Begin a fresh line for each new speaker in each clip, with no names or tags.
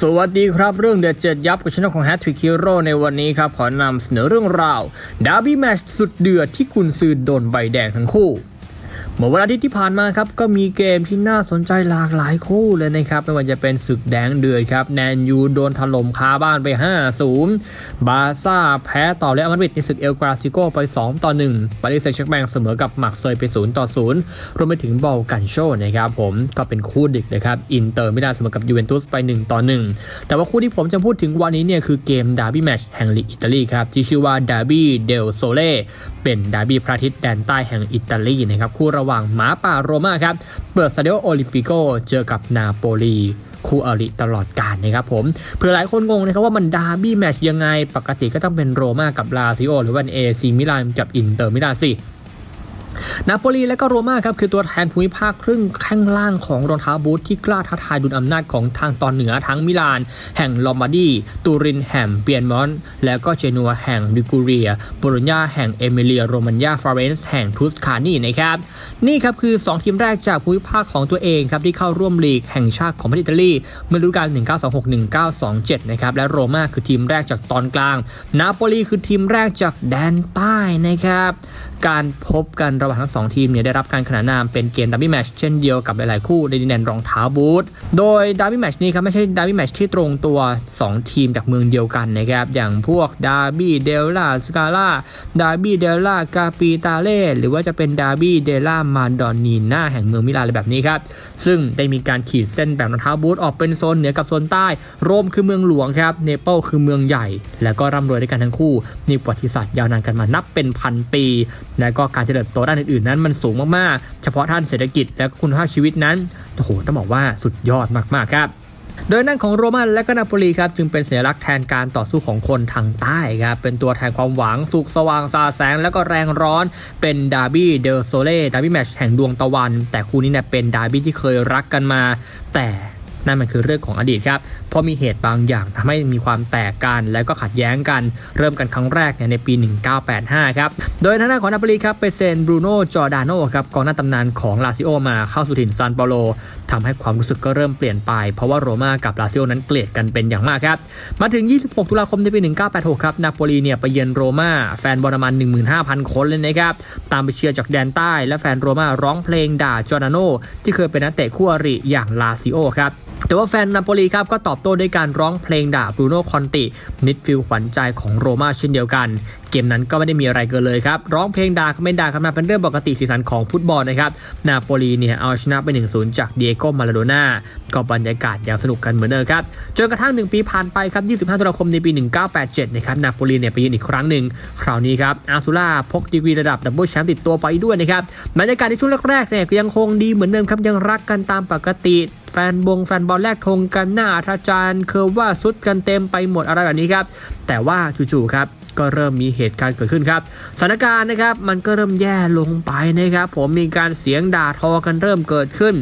สวัสดีครับเรื่องเด็ดเจ็ดยับกับช่องของ Hat Trick Hero ในวันนี้ครับ ขอนำเสนอเรื่องราวดาร์บี้แมชสุดเดือดที่คุณซือโดนใบแดงทั้งคู่ เมื่อวันอาทิตย์ที่ผ่านมาครับก็มีเกมที่น่าสนใจหลากหลายคู่เลยนะครับไม่ว่าจะเป็นศึกแดงเดือดครับแนนยูโดนถล่มคาบ้านไป 5-0 บาซ่าแพ้ต่อเรอัลมาดริดในศึกเอลกราซิโกไป 2 ต่อ 1 ปารีสแซงต์แชร์กแมงเสมอกับหมักเซยไป 0 ต่อ 0 รวมไปถึงบอลกันโชนะครับผมก็เป็นคู่ดึกนะครับอินเตอร์มิลานเสมอกับยูเวนตุสไป 1 ต่อ 1 แต่ว่าคู่ที่ผมจะพูดถึงวันนี้เนี่ยคือเกมดาร์บี้แมชแห่งลีกอิตาลีครับที่ชื่อว่าดาร์บี้เดลโซเล่เป็นดาร์บี้พระอาทิตย์แดนใต้แห่งอิตาลีนะครับคู่ระหว่างหมาป่าโรม่าครับ เปิดสเตเดียโอลิมปิโกเจอกับนาโปลีคู่อริตลอดกาลนะครับผมเผื่อหลายคนงงนะครับว่ามันดาร์บี้แมชยังไง ปกติก็ต้องเป็นโรม่ากับลาซิโอหรือว่าเอซีมิลานกับอินเตอร์มิลานสิ นาโปลีและก็โรม่าครับคือตัวแทนภูมิภาคครึ่งข้างล่างของรองเท้าบูทที่กล้าท้าทายดุลอำนาจของทางตอนเหนือทั้งมิลาน แห่งลอมบาร์ดี ตูรินแห่งเปียนมอนต์และก็เจนัวแห่งลิกูเรียโบโลญญาแห่งเอมิเลียโรมันยาฟลอเรนซ์แห่งทูสคานีนะครับ นี่ครับคือ 2 ทีมแรกจากภูมิภาคของตัวเองครับที่เข้าร่วมลีกแห่งชาติของประเทศอิตาลีเมื่อฤดูกาล1926-1927นะครับและโรม่าคือทีมแรกจากตอนกลาง นาโปลีคือทีมแรกจากแดนใต้นะครับการพบกันระหว่างทั้งสองทีมเนี่ยได้รับการขนานนามเป็นเกมดับบี้แมชเช่นเดียวกับหลายๆคู่ในดินแดนรองเท้าบูทโดยดับบี้แมชนี้ครับไม่ใช่ดับบี้แมชที่ตรงตัว 2 ทีมจากเมืองเดียวกันนะครับอย่างพวกดาร์บี้เดลล่าสกาล่าดาร์บี้เดลล่ากาปิตาเล่หรือว่าจะเป็นดาร์บี้เดลล่ามาดอนนีนาแห่งเมืองมิลานอะไรแบบนี้ครับซึ่งได้มีการขีดเส้นแบ่งรองเท้าบูทออกเป็นโซนเหนือกับโซนใต้โรมคือเมืองหลวงครับเนเปิลคือเมืองใหญ่ และก็ร่ำรวยด้วยกันทั้งคู่มีประวัติศาสตร์ยาวนานกันมานับเป็นพันปี และก็การเจริญเติบโตด้านอื่นๆนั้นมันสูงมากๆ เฉพาะท่านเศรษฐกิจและคุณภาพชีวิตนั้นโอ้โหต้องบอกว่าสุดยอดมากๆครับโดยนั่นของโรมันและก็นาโปลีครับจึงเป็นสัญลักษณ์แทนการต่อสู้ของคนทางใต้ครับเป็นตัวแทนความหวังสุขสว่างซาแสง และก็แรงร้อนเป็นดาร์บี้เดลโซเล่ดาร์บี้แมชแห่งดวงตะวัน แต่คู่นี้เนี่ยเป็นดาร์บี้ที่เคยรักกันมา แต่ นั่นมันคือเรื่องของอดีตครับเพราะมีเหตุบางอย่างทำให้มีความแตกกัน และก็ขัดแย้งกัน เริ่มกันครั้งแรกเนี่ยในปี 1985 ครับ โดยทางด้านของนาปลีครับไปเซ็นบรูโน่จอร์ดาโนครับกองหน้าตำนานของลาซิโอมาเข้าสู่ถิ่นซานเปาโลทำให้ความรู้สึกก็เริ่มเปลี่ยนไป เพราะว่าโรม่ากับลาซิโอนั้นเกลียดกันเป็นอย่างมากครับ มาถึง 26 ตุลาคมในปี 1986 ครับนาโปลีเนี่ยไปเยือนโรม่าแฟนบอลประมาณ 15,000 คนเลยนะครับ ตามไปเชียร์จากแดนใต้ และแฟนโรม่าร้องเพลงด่าจอร์ดาโนที่เคยเป็นนักเตะคู่อริอย่างลาซิโอครับ แต่ว่าแฟนนาโปลีครับก็ตอบโต้ด้วยการร้องเพลงด่าบรูโน่คอนติมิดฟิลด์ขวัญใจของโรม่าเช่นเดียวกัน เกมนั้นก็ไม่ได้มีอะไรเกินเลยครับ ร้องเพลงด่าคอมเมนด่ากันมาเป็นเรื่องปกติสีสันของฟุตบอลนะครับ นาโปลีเนี่ยเอาชนะไป 1-0 จากเดียโก้มาลาโดน่าก็บรรยากาศย่างสนุกกันเหมือนเดิมครับจนกระทั่ง 1 ปีผ่านไปครับ 25ตุลาคมในปี 1987 นะครับนาโปลีเนี่ยไปยืนอีกครั้งหนึ่งคราวนี้ครับอาซูล่าพกดีกรีระดับดับเบิลแชมป์ติดตัวไปด้วยนะครับบรรยากาศในช่วงแรกๆเนี่ยก็ยังคงดีเหมือนเดิมครับยังรักกันตามปกติ แฟนบงแฟนบอลแลกธงกันหน้าอาจารย์คือว่าสุดกันเต็มไปหมดอะไรแบบนี้ครับ แต่ว่าจู่ๆครับก็เริ่มมีเหตุการณ์เกิดขึ้นครับสถานการณ์นะครับมันก็เริ่มแย่ลงไปนะครับ ผมมีการเสียงด่าทอกันเริ่มเกิดขึ้น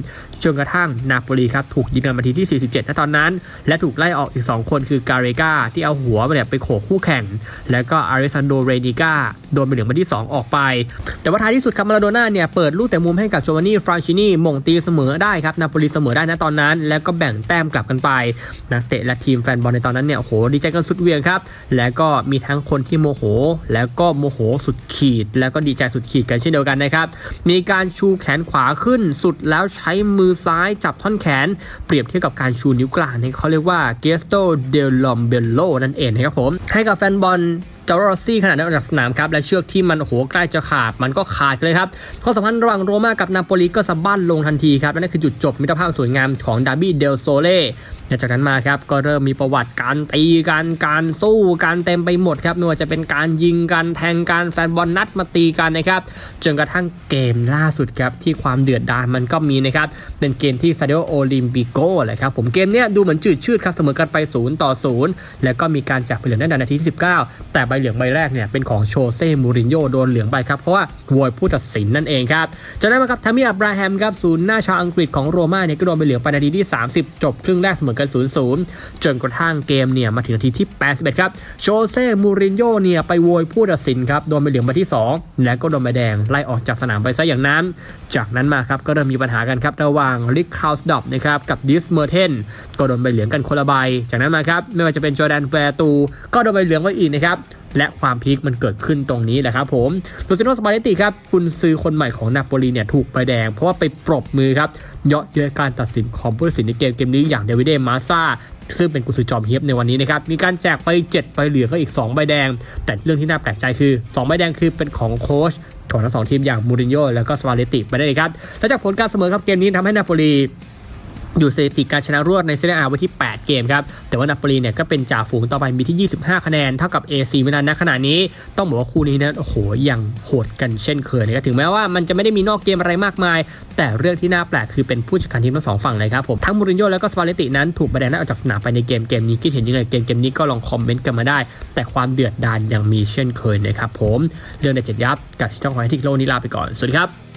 จนกระทั่งนาโปลีครับถูกยิงกันนาทีที่ 47ณตอนนั้น และถูกไล่ออกอีก 2 คนคือการเรกาที่เอาหัวเนี่ยไปโขกคู่แข่ง แล้วก็อาริซันโดเรนิก้าโดนไปเหลืองมาที่ 2 ออกไป แต่ว่าท้ายที่สุดครับมาราโดน่าเนี่ยเปิดลูกแต่มุมให้กับโจวานนี่ฟรานชินีมงตีเสมอได้ครับนาโปลีเสมอได้นะตอนนั้น แล้วก็แบ่งแต้มกลับกันไปนักเตะและทีมแฟนบอลในตอนนั้นเนี่ยโหดีใจกันสุดเหวียงครับแล้วก็มีทั้งคนที่โมโห แล้วก็โมโหสุดขีด แล้วก็ดีใจสุดขีดกันเช่นเดียวกันนะครับมีการชูแขนขวาขึ้นสุดแล้วใช้มือซ้ายจับท่อนแขน เปรียบเทียบกับการชูนิ้วกลางนี่เขาเรียกว่าเกสโตเดลอมเบลโลนั่นเองนะครับผม ให้กับแฟนบอลจอร์รซี่ขนาดนั้นออกจากสนามครับ และเชือกที่มันโหใกล้จะขาดมันก็ขาดเลยครับข้อสัมพันธ์ระหว่างโรม่ากับนาโปลีก็สะบั้นลงทันทีครับและนั่นคือจุดจบมิตรภาพสวยงามของดาร์บี้เดลโซเล่ จากนั้นมาครับก็เริ่มมีประวัติการตีกันการสู้การเต็มไปหมดครับไม่ว่าจะเป็นการยิงกันแทงกันแฟนบอลนัดมาตีกันนะครับจนกระทั่งเกมล่าสุดครับที่ความเดือดดาลมันก็มีนะครับเป็นเกมที่ซาเดโอโอลิมปิโกแหละครับผมเกมเนี้ยดูเหมือนจืดชืดครับเสมอกันไป0ต่อ0แล้วก็มีการจับใบเหลืองในนาทีที่ 19 แต่ใบเหลืองใบแรกเนี่ยเป็นของโชเซ่มูรินโญ่โดนเหลืองไปครับเพราะว่าโวยผู้ตัดสินนั่นเองครับจากนั้นมาครับทามิอับราแฮมครับศูนย์หน้าชาวอังกฤษของโรม่าเนี่ยก็โดนใบเหลืองไปนาทีที่ 30 จบครึ่งแรกเสมอกันกัน 0-0 จนกระทั่งเกมเนี่ยมาถึงนาทีที่ 81 ครับโชเซ่มูรินโญ่เนี่ยไปโวยผู้ตัดสินครับโดนใบเหลืองมาที่ 2 และก็โดนใบแดงไล่ออกจากสนามไปซะอย่างนั้น จากนั้นมาครับก็เริ่มมีปัญหากันครับระหว่างลิคคาวส์ดอปนะครับกับดิสเมอร์เทนก็โดนใบเหลืองกันคนละใบ จากนั้นมาครับไม่ว่าจะเป็นจอร์แดนแวร์ตู ก็โดนใบเหลืองไปอีกนะครับ และความพีคมันเกิดขึ้นตรงนี้แหละครับผมลูซิโนสปาเลตติครับคุณซื้อคนใหม่ของนาโปลีเนี่ยถูกใบแดง เพราะว่าไปปรบมือครับเยาะเย้ยการตัดสินของผู้ตัดสินในเกมเกมนี้อย่างเดวิดเดมาซาซึ่งเป็นกุญซือจอมเฮียบในวันนี้นะครับ มีการแจกไป 7 ใบเหลือก็อีก 2 ใบแดง แต่เรื่องที่น่าแปลกใจคือ 2 ใบแดงคือเป็นของโค้ชของทั้งสองทีมอย่างมูรินโญ่แล้วก็สปาเลตติไปได้เลยครับ และจากผลการเสมอครับเกมนี้ทำให้นาโปลี อยู่สถิติการชนะรวดในเซเรียอาไว้ที่ 8 เกมครับ แต่ว่านาโปลีเนี่ยก็เป็นจ่าฝูงต่อไปมีที่ 25 คะแนน เท่ากับ AC มิลานณขณะนี้ ต้องบอกว่าคู่นี้นะโอ้โหยังโหดกันเช่นเคยนะครับถึงแม้ว่ามันจะไม่ได้มีนอกเกมอะไรมากมาย แต่เรื่องที่น่าแปลกคือเป็นผู้จัดการทีมทั้งสองฝั่งเลยครับผม ทั้งมูรินโญ่แล้วก็สปาเลตตินั้นถูกใบแดงไล่ออกจากสนามไปในเกมเกมนี้คิดเห็นยังไงเกมเกมนี้ก็ลองคอมเมนต์กันมาได้ แต่ความเดือดดาลยังมีเช่นเคยนะครับผม เรื่องในเจ็ดยับกับช่องของไอทิกโลนี้ลาไปก่อนสวัสดีครับ